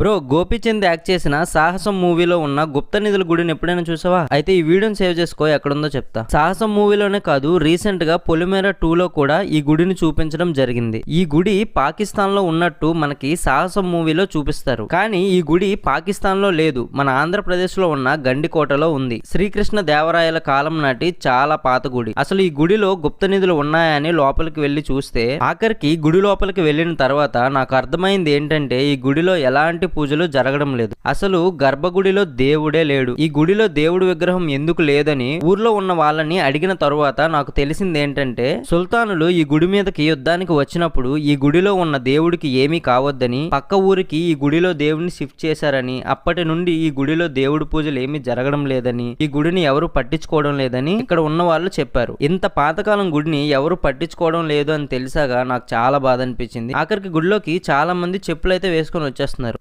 Bro Gopichand act చేసిన సాహసం మూవీలో ఉన్న గుప్త నిధుల గుడిని ఎప్పుడైనా చూసావా? అయితే ఈ వీడియోని సేవ్ చేసుకో ఎక్కడుందో చెప్తా. సాహసం మూవీలోనే కాదు రీసెంట్గా పొలిమేర టూ లో కూడా ఈ గుడిని చూపించడం జరిగింది. ఈ గుడి పాకిస్తాన్లో ఉన్నట్టు మనకి సాహసం మూవీలో చూపిస్తారు. కానీ ఈ గుడి పాకిస్తాన్లో లేదు. మన ఆంధ్రప్రదేశ్లో ఉన్న గండికోటలో ఉంది. శ్రీకృష్ణ దేవరాయల కాలం నాటి చాలా పాత గుడి. అసలు ఈ గుడిలో గుప్త నిధులు ఉన్నాయని లోపలికి వెళ్ళి చూస్తే ఆఖరికి గుడి లోపలికి వెళ్ళిన తర్వాత నాకు అర్థమైంది ఏంటంటే ఈ గుడిలో ఎలాంటి పూజలు జరగడం లేదు. అసలు గర్భగుడిలో దేవుడే లేడు. ఈ గుడిలో దేవుడి విగ్రహం ఎందుకు లేదని ఊర్లో ఉన్న వాళ్ళని అడిగిన తరువాత నాకు తెలిసింది ఏంటంటే సుల్తానులు ఈ గుడి మీదకి యుద్ధానికి వచ్చినప్పుడు ఈ గుడిలో ఉన్న దేవుడికి ఏమీ కావద్దని పక్క ఊరికి ఈ గుడిలో దేవుడిని షిఫ్ట్ చేశారని అప్పటి నుండి ఈ గుడిలో దేవుడి పూజలు ఏమీ జరగడం లేదని ఈ గుడిని ఎవరు పట్టించుకోవడం లేదని ఇక్కడ ఉన్న వాళ్ళు చెప్పారు. ఇంత పాతకాలం గుడిని ఎవరు పట్టించుకోవడం లేదు అని తెలిసాగా నాకు చాలా బాధ అనిపించింది. ఆఖరికి గుడిలోకి చాలా మంది చెప్పులు అయితే వేసుకొని వచ్చేస్తున్నారు.